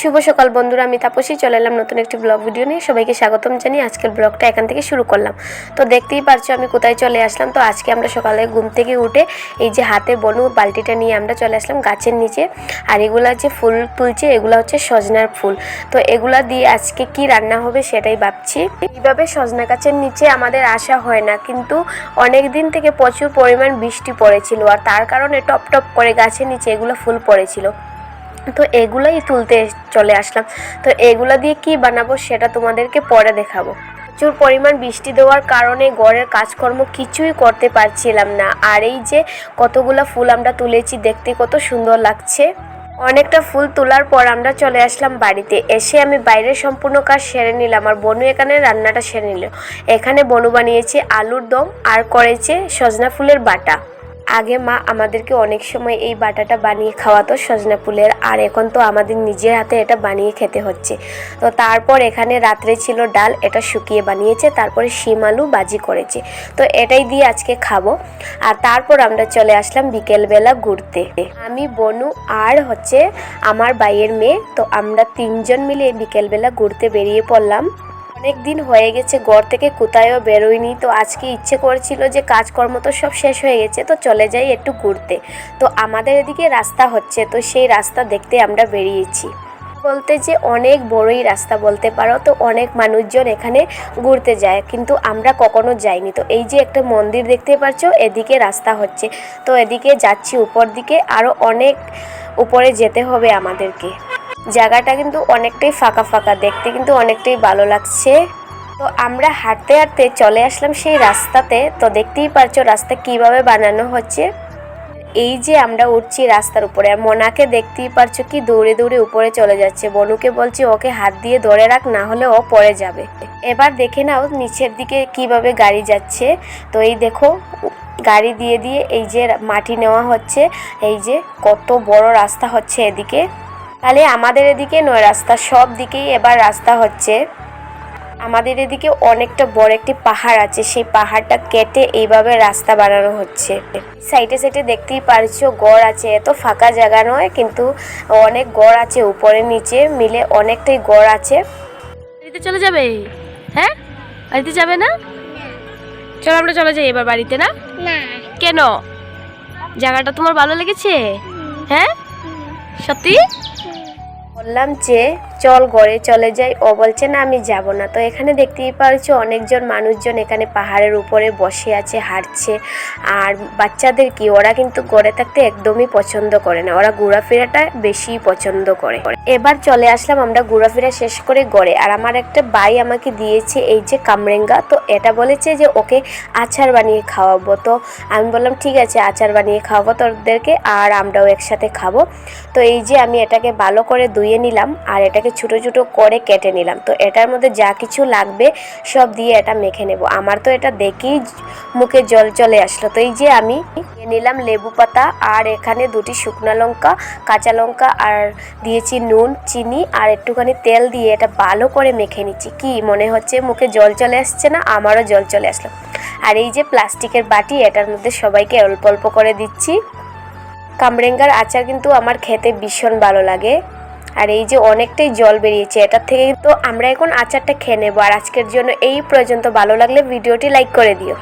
শুভ সকাল বন্ধুরা, আমি তাপসী। চলে এলাম নতুন একটি ব্লগ ভিডিও নিয়ে। সবাইকে স্বাগতম জানিয়ে আজকের ব্লগটা এখান থেকে শুরু করলাম। তো দেখতেই পারছ, আমি কোথায় চলে আসলাম। তো আজকে আমরা সকালে ঘুম থেকে উঠে এই যে হাতে বনু বালতিটা নিয়ে আমরা চলে আসলাম গাছের নিচে। আর এগুলা যে ফুল তুলছে, এগুলা হচ্ছে সজনার ফুল। তো এগুলা দিয়ে আজকে কি রান্না হবে সেটাই ভাবছি। এইভাবে সজনা গাছের নিচে আমাদের আসা হয় না, কিন্তু অনেক দিন থেকে প্রচুর পরিমাণ বৃষ্টি পড়েছিল আর তার কারণে টপ টপ করে গাছের নিচে এগুলো ফুল পড়েছিল। তো এগুলোই তুলতে চলে আসলাম। তো এগুলো দিয়ে কি বানাবো সেটা তোমাদেরকে পরে দেখাবো। প্রচুর পরিমাণ বৃষ্টি দেওয়ার কারণে ঘরের কাজকর্ম কিছুই করতে পারছিলাম না। আর এই যে কতগুলো ফুল আমরা তুলেছি, দেখতে কত সুন্দর লাগছে। অনেকটা ফুল তোলার পর আমরা চলে আসলাম বাড়িতে। এসে আমি বাইরের সম্পূর্ণ কাজ সেরে নিলাম। আর বনু এখানে রান্নাটা সেরে নিল। এখানে বনু বানিয়েছে আলুর দম আর করেছে সজনা ফুলের বাটা। আগে মা আমাদেরকে অনেক সময় এই বাটাটা বানিয়ে খাওয়াতো সজনা ফুলের আর এখন তো আমাদের নিজের হাতে এটা বানিয়ে খেতে হচ্ছে। তো তারপর এখানে রাত্রে ছিল ডাল, এটা শুকিয়ে বানিয়েছে, তারপরে শিম আলু বাজি করেছে। তো এটাই দিয়ে আজকে খাব। আর তারপর আমরা চলে আসলাম বিকেলবেলা ঘুরতে। আমি, বনু আর হচ্ছে আমার বাইয়ের মেয়ে, তো আমরা তিনজন মিলে বিকেলবেলা ঘুরতে বেরিয়ে পড়লাম। অনেক দিন হয়ে গেছে, ঘর থেকে কোথায়ও বেরোয়নি তো আজকে ইচ্ছে করেছিল যে কাজকর্ম তো সব শেষ হয়ে গেছে, তো চলে যাই একটু ঘুরতে। তো আমাদের এদিকে রাস্তা হচ্ছে, তো সেই রাস্তা দেখতে আমরা বেরিয়েছি। বলতে যে অনেক বড়ই রাস্তা বলতে পারো, তো অনেক মানুষজন এখানে ঘুরতে যায়, কিন্তু আমরা কখনো যাইনি। তো এই যে একটা মন্দির দেখতে পাচ্ছ, এদিকে রাস্তা হচ্ছে। তো এদিকে যাচ্ছি, উপর দিকে আরও অনেক উপরে যেতে হবে আমাদেরকে। জায়গাটা কিন্তু অনেকটাই ফাঁকা ফাঁকা, দেখতে কিন্তু অনেকটাই ভালো লাগছে। তো আমরা হাঁটতে হাঁটতে চলে আসলাম সেই রাস্তাতে। তো দেখতেই পারছ রাস্তা কীভাবে বানানো হচ্ছে। এই যে আমরা উঠছি রাস্তার উপরে, আর মোনাকে দেখতেই পারছ কি দৌড়ে দৌড়ে উপরে চলে যাচ্ছে। বনুকে বলছি, ওকে হাত দিয়ে ধরে রাখ, না হলে ও পড়ে যাবে। এবার দেখে নাও নিচের দিকে কীভাবে গাড়ি যাচ্ছে। তো এই দেখো, গাড়ি দিয়ে দিয়ে এই যে মাটি নেওয়া হচ্ছে। এই যে কত বড় রাস্তা হচ্ছে এদিকে। তাহলে আমাদের এদিকে নয় রাস্তা সব দিকেই এবার রাস্তা হচ্ছে। আমাদের এদিকে অনেকটা বড় একটি পাহাড় আছে সেই পাহাড়টা কেটে এইভাবে রাস্তা বানানো হচ্ছে। সাইডে সাইডে দেখতেই পারছ গড় আছে এত ফাঁকা জায়গা নয় কিন্তু অনেক গড় আছে উপরে নিচে মিলে অনেকটাই গড় আছে। বাড়িতে চলে যাবে? হ্যাঁ? বাড়িতে যাবে না? চলো আমরা চলে যাই এবার বাড়িতে না? না। কেন? জায়গাটা তোমার ভালো লেগেছে? হ্যাঁ? সত্যি? বললাম যে চল গড়ে চলে যাই। ও বলছে, না, আমি যাব না। তো এখানে দেখতেই পারছ, অনেকজন মানুষজন এখানে পাহাড়ের উপরে বসে আছে, হাঁটছে। আর বাচ্চাদের কি, ওরা কিন্তু গড়ে থাকতে একদমই পছন্দ করে না। ওরা ঘোরাফেরাটা বেশি পছন্দ করে। এবার চলে আসলাম আমরা ঘোরাফেরা শেষ করে গড়ে। আর আমার একটা ভাই আমাকে দিয়েছে এই যে কামরেঙ্গা। তো এটা বলেছে যে, ওকে আচার বানিয়ে খাওয়াবো। তো আমি বললাম, ঠিক আছে, আচার বানিয়ে খাওয়াবো তোদেরকে, আর আমরাও একসাথে খাব। তো এই যে আমি এটাকে ভালো করে ধুয়ে নিলাম। আর এটাকে ছোটো ছোটো করে কেটে নিলাম। তো এটার মধ্যে যা কিছু লাগবে সব দিয়ে এটা মেখে নেব। আমার তো এটা দেখেই মুখে জল চলে আসলো। তো এই যে আমি নিলাম লেবু পাতা আর এখানে দুটি শুকনো লঙ্কা, কাঁচা লঙ্কা আর দিয়েছি নুন, চিনি আর একটুখানি তেল দিয়ে এটা ভালো করে মেখে নিচ্ছি। কি মনে হচ্ছে? মুখে জল চলে আসছে না? আমারও জল চলে আসলো। আর এই যে প্লাস্টিকের বাটি, এটার মধ্যে সবাইকে অল্প অল্প করে দিচ্ছি। কামরেঙ্গার আচার কিন্তু আমার খেতে ভীষণ ভালো লাগে। আর এই যে অনেকটাই জল বেরিয়েছে, এটার থেকে তো আমরা এখন আচারটা খেয়ে নেব। আর আজকের জন্য এই পর্যন্ত। ভালো লাগলে ভিডিওটি লাইক করে দিও।